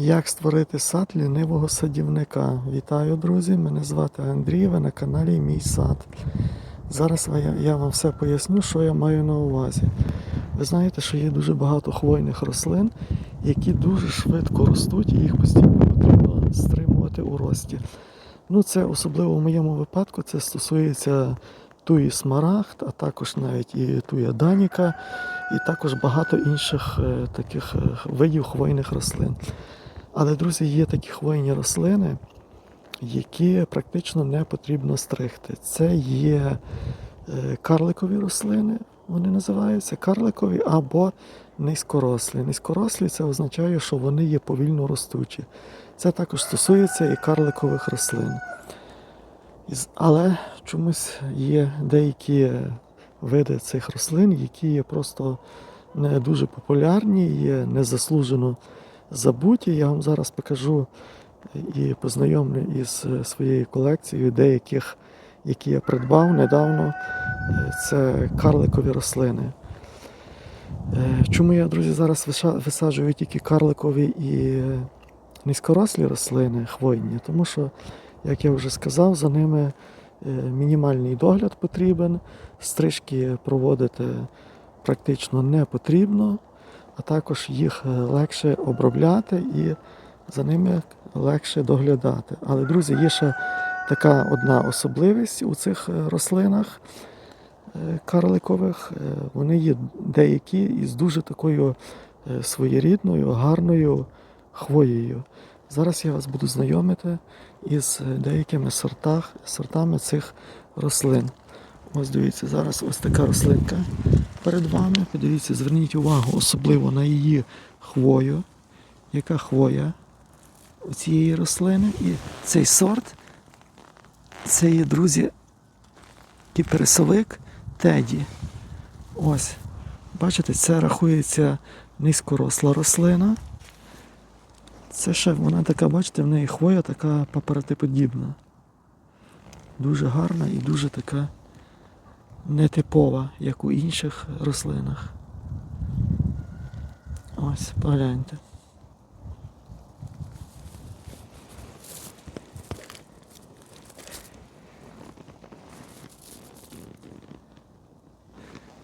Як створити сад лінивого садівника? Вітаю, друзі! Мене звати Андрій, ви на каналі Мій сад. Зараз я, вам все поясню, що я маю на увазі. Ви знаєте, що є дуже багато хвойних рослин, які дуже швидко ростуть, і їх постійно потрібно стримувати у рості. Ну, це особливо в моєму випадку це стосується туї смарагд, а також навіть і туя даніка, і також багато інших е, таких е, видів хвойних рослин. Але, друзі, є такі хвойні рослини, які практично не потрібно стригти. Це є е, карликові рослини, вони називаються карликові або низькорослі. Низькорослі це означає, що вони є повільно ростучі. Це також стосується і карликових рослин. Але чомусь є деякі види цих рослин, які є просто не дуже популярні, є незаслужено забуті. Я вам зараз покажу і познайомлю із своєю колекцією деяких, які я придбав недавно. Це карликові рослини. Е, Чому я, друзі, зараз висаджую тільки карликові і низькорослі рослини хвойні, тому що, як я вже сказав, за ними е, мінімальний догляд потрібен, стрижки проводити практично не потрібно, а також їх е, легше обробляти і за ними легше доглядати. Але, друзі, є ще така одна особливість у цих е, рослинах е, карликових. Вони є деякі із дуже такою своєрідною, гарною хвоєю. Зараз я вас буду знайомити із деякими сортах, сортами цих рослин. Ось дивіться, зараз ось така рослинка перед вами. Подивіться, зверніть увагу особливо на її хвою. Яка хвоя у цієї рослини? І цей сорт це є, друзі, кіпересовик Теді. Ось. Бачите, це рахується низькоросла рослина. Це ще вона така, бачите, в неї хвоя така папоротиподібна. Дуже гарна і дуже така нетипова, як у інших рослинах. Ось, погляньте.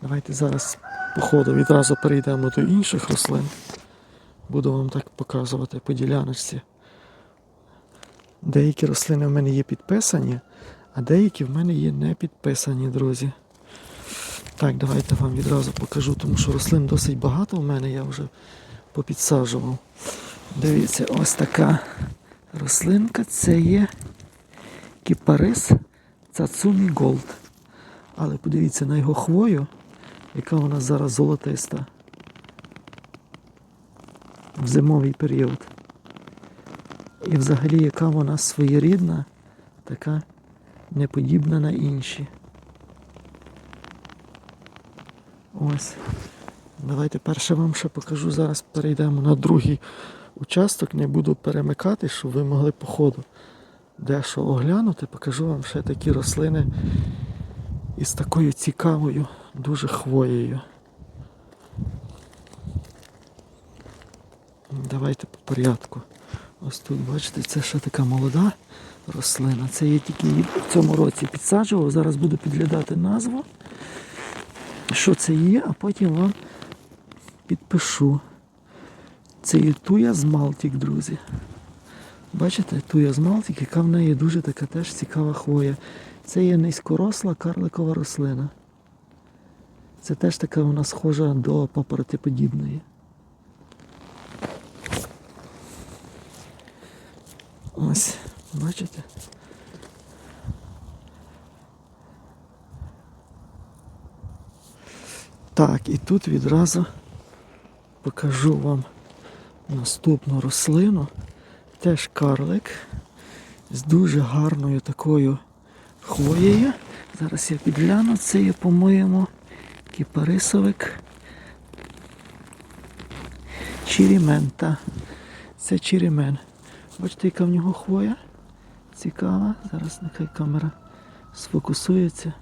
Давайте зараз по ходу відразу перейдемо до інших рослин. Буду вам так показувати по діляночці. Деякі рослини в мене є підписані, а деякі в мене є не підписані, друзі. Так, давайте вам відразу покажу, тому що рослин досить багато в мене, я вже попідсаджував. Дивіться, ось така рослинка це є кіпарис Цацумі Голд. Але подивіться на його хвою, яка вона зараз золотиста в зимовий період. І взагалі, яка вона своєрідна, така неподібна на інші. Ось. Давайте перше вам ще покажу. Зараз перейдемо на другий участок. Не буду перемикати, щоб ви могли по ходу дещо оглянути. Покажу вам ще такі рослини із такою цікавою дуже хвоєю. Давайте по порядку. Ось тут, бачите, це ще така молода рослина. Це я тільки її в цьому році підсаджував. Зараз буду підглядати назву, що це є, а потім вам підпишу. Це є туя з Малтік, друзі. Бачите, туя з Малтік, яка в неї дуже така теж цікава хвоя. Це є низькоросла карликова рослина. Це теж така вона схожа до папоротиподібної. Ось, бачите? Так, і тут відразу покажу вам наступну рослину. Теж карлик з дуже гарною такою хвоєю. Зараз я підгляну, це є, по-моєму, кіпарисовик Чірімента. Це чірімен. Бачите, яка в нього хвоя? Цікава. Зараз нехай камера сфокусується.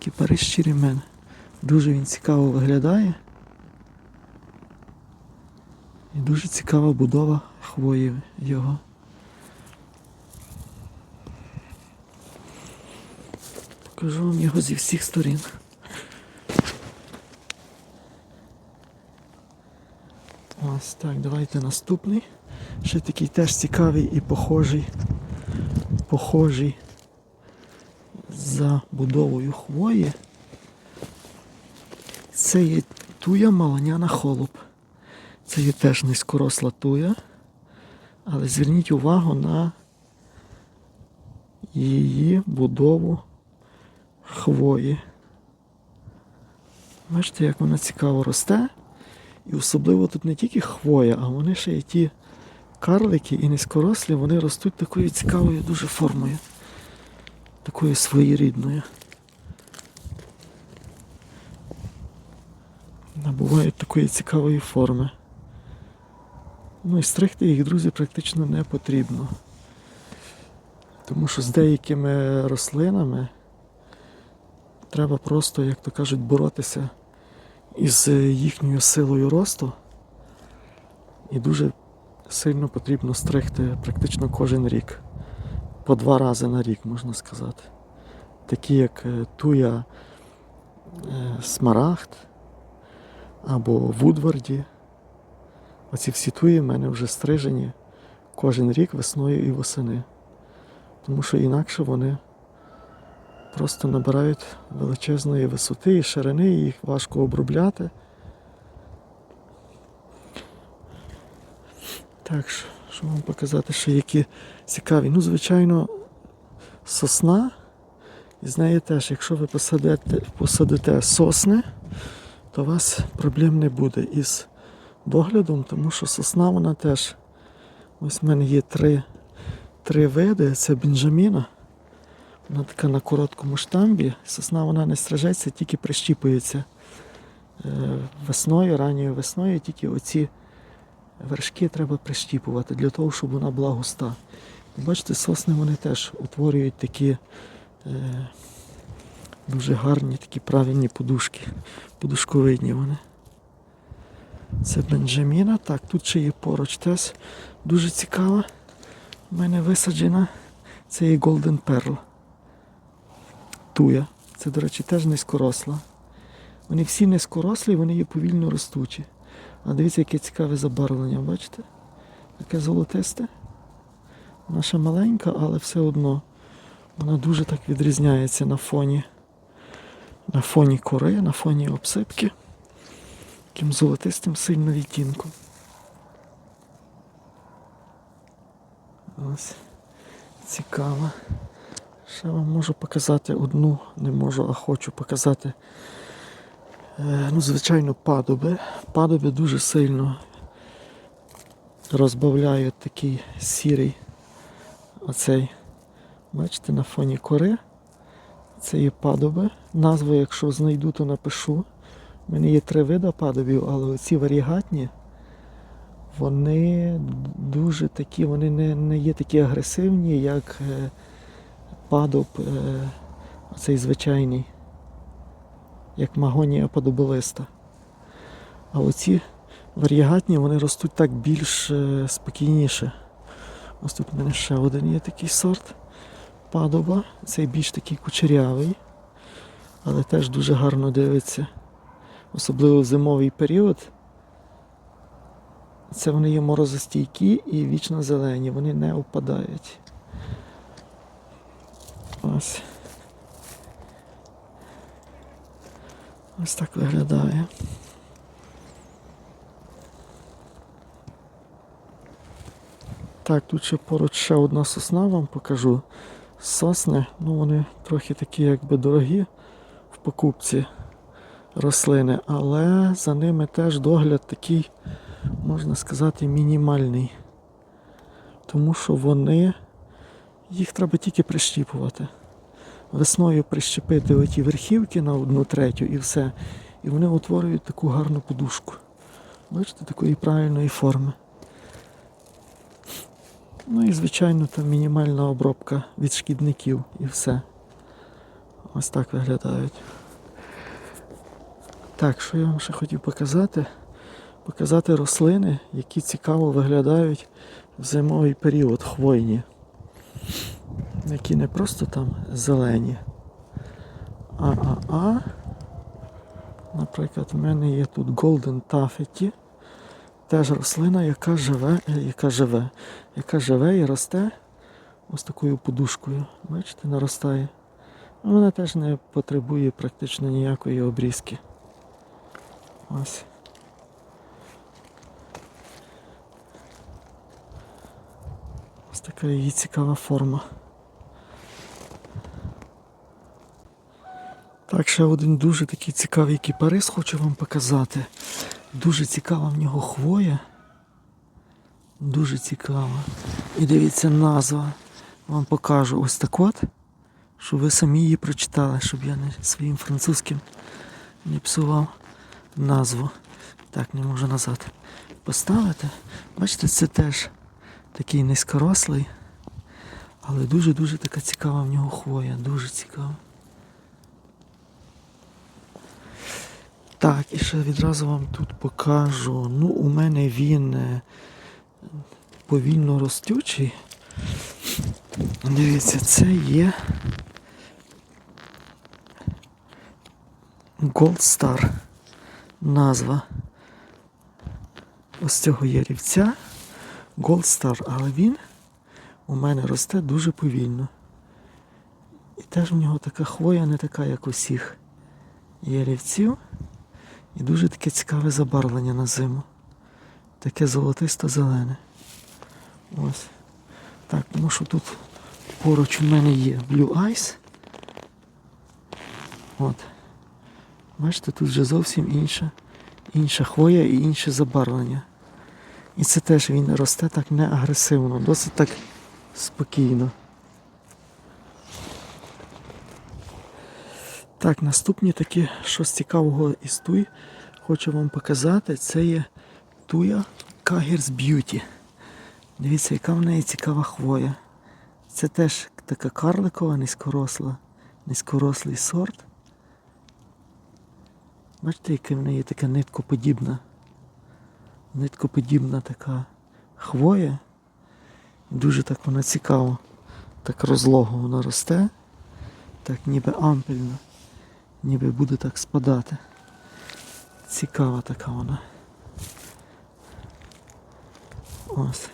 Кіпарис чірімен. Дуже він цікаво виглядає. І Дуже цікава будова хвої його. Покажу вам його зі всіх сторін. Ось так, давайте наступний. Ще такий теж цікавий і похожий. Похожий за будовою хвої. Це є туя маланяна холуб. Це є теж низькоросла туя. Але зверніть увагу на її будову хвої. Бачите, як вона цікаво росте. І особливо тут не тільки хвоя, а вони ще й ті карлики і низькорослі, вони ростуть такою цікавою дуже формою. Такою своєрідною. Набувають такої цікавої форми. Ну і стригти їх, друзі, практично не потрібно. Тому що з деякими рослинами треба просто, як то кажуть, боротися із їхньою силою росту. І дуже сильно потрібно стригти практично кожен рік. По два рази на рік, можна сказати. Такі як е, туя е, смарагд або Вудварді. Оці всі туї в мене вже стрижені кожен рік весною і восени. Тому що інакше вони просто набирають величезної висоти і ширини, і їх важко обробляти. Так, що, що вам показати, що які цікаві. Ну, звичайно, сосна. І з неї теж, якщо ви посадите, посадите сосни, то у вас проблем не буде із доглядом, тому що сосна вона теж. Ось в мене є три, три види. Це бенджаміна. Вона така на короткому штамбі. Сосна вона не стражеться, тільки прищіпується е, весною, ранньою весною, тільки оці вершки треба прищіпувати для того, щоб вона була густа. Бачите, сосни вони теж утворюють такі е, дуже гарні, такі правильні подушки. Подушковидні вони. Це Бенджаміна. Так, тут ще є поруч теж дуже цікава. У мене висаджена. Це є Golden Pearl. Туя. Це, до речі, теж низькоросла. Вони всі низькорослі, вони є повільно ростучі. А дивіться, яке цікаве забарвлення, бачите? Таке золотисте. Вона ще маленька, але все одно вона дуже так відрізняється на фоні, на фоні кори, на фоні обсипки. Таким золотистим сильно відтінком. Ось. Цікаво. Ще вам можу показати одну, не можу, а хочу показати. Е, ну, звичайно, падоби. Падоби дуже сильно розбавляють такий сірий оцей, бачите, на фоні кори. Це є падоби. Назву, якщо знайду, то напишу. У мене є три види падобів, але оці варігатні, вони дуже такі, вони не, не є такі агресивні, як е, падоб е, оцей звичайний, як магонія падоболиста. А оці варігатні, вони ростуть так більш е, спокійніше. Ось тут у мене ще один є такий сорт падоба. Цей більш такий кучерявий, але теж дуже гарно дивиться. Особливо в зимовий період. Це вони є морозостійкі і вічно зелені, вони не опадають. Ось. Ось так виглядає. Так, тут ще поруч ще одна сосна вам покажу. Сосни, ну вони трохи такі якби дорогі в покупці рослини, але за ними теж догляд такий, можна сказати, мінімальний. Тому що вони, їх треба тільки прищіпувати. Весною прищепити оті верхівки на одну третю і все. І вони утворюють таку гарну подушку. Бачите, такої правильної форми. Ну і, звичайно, там мінімальна обробка від шкідників і все. Ось так виглядають. Так, що я вам ще хотів показати? показати рослини, які цікаво виглядають в зимовий період хвойні. Які не просто там зелені. А, а, а. Наприклад, в мене є тут Golden Taffety. Теж рослина, яка живе, е, яка живе, яка живе і росте ось такою подушкою. Бачите, наростає. Вона теж не потребує практично ніякої обрізки. Ось. Ось така її цікава форма. Так, ще один дуже такий цікавий кіпарис хочу вам показати. Дуже цікава в нього хвоя. Дуже цікава. І дивіться назва. Вам покажу ось так от, щоб ви самі її прочитали, щоб я не своїм французьким не псував назву. Так, не можу назад поставити. Бачите, це теж такий низькорослий, але дуже-дуже така цікава в нього хвоя, дуже цікава. Так, і ще відразу вам тут покажу. Ну, у мене він е, повільно ростючий. Дивіться, це є Gold Star назва. Ось цього є рівця Gold Star, але він у мене росте дуже повільно. І теж в нього така хвоя не така, як усіх ярівців. І дуже таке цікаве забарвлення на зиму. Таке золотисто-зелене. Ось. Так, тому що тут поруч у мене є Blue Eyes. От. Бачите, тут вже зовсім інша, інша хвоя і інше забарвлення. І це теж він росте так не агресивно, досить так спокійно. Так, наступні такі, щось цікавого із туй хочу вам показати. Це є туя Кагерс Б'юті. Дивіться, яка в неї цікава хвоя. Це теж така карликова, низькоросла, низькорослий сорт. Бачите, яка в неї така ниткоподібна. Ниткоподібна така хвоя. Дуже так вона цікаво. Так розлого вона росте. Так ніби ампельно. Ніби буде так спадати. Цікава така вона. Ось.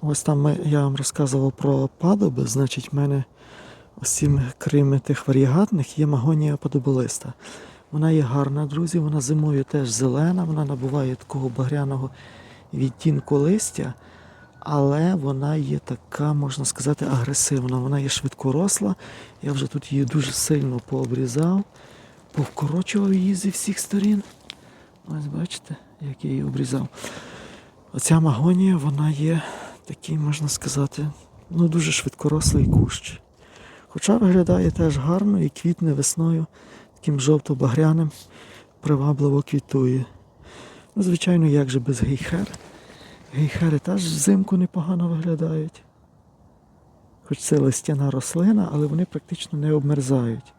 Ось там я вам розказував про падоби, значить в мене осім, крім тих варігатних, є магонія подоболиста. Вона є гарна, друзі, вона зимою теж зелена, вона набуває такого багряного відтінку листя, але вона є така, можна сказати, агресивна. Вона є швидкоросла. Я вже тут її дуже сильно пообрізав, повкорочував її зі всіх сторін. Ось бачите, як я її обрізав. Оця магонія, вона є такий, можна сказати, ну дуже швидкорослий кущ. Хоча виглядає теж гарно і квітне весною, таким жовто-багряним, привабливо квітує. Ну, звичайно, як же без гейхер. Гейхери теж взимку непогано виглядають. Хоч це листяна рослина, але вони практично не обмерзають.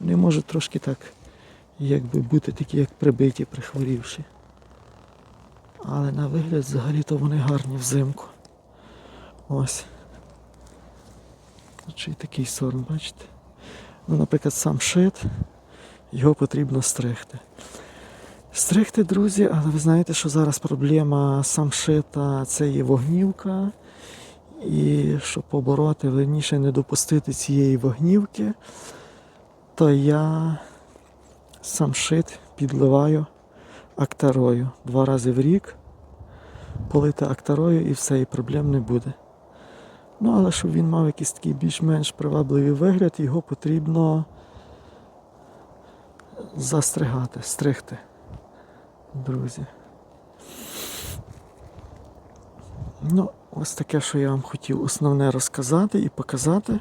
Вони можуть трошки так, якби бути такі, як прибиті, прихворівши. Але на вигляд взагалі-то вони гарні взимку. Ось. Чи такий сорт, бачите? Ну, наприклад, сам шит, його потрібно стригти. Стригти, друзі, але ви знаєте, що зараз проблема самшита це є вогнівка. І щоб побороти, верніше не допустити цієї вогнівки, то я самшит підливаю актарою два рази в рік. Полити актарою і все, і проблем не буде. Ну, але щоб він мав якийсь такий більш-менш привабливий вигляд, його потрібно застригати, стригти, друзі. Ну, ось таке, що я вам хотів основне розказати і показати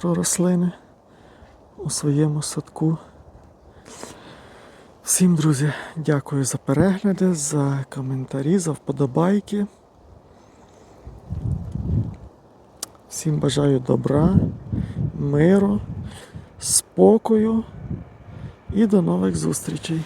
про рослини у своєму садку. Всім, друзі, дякую за перегляди, за коментарі, за вподобайки. Всім бажаю добра, миру, спокою і до нових зустрічей.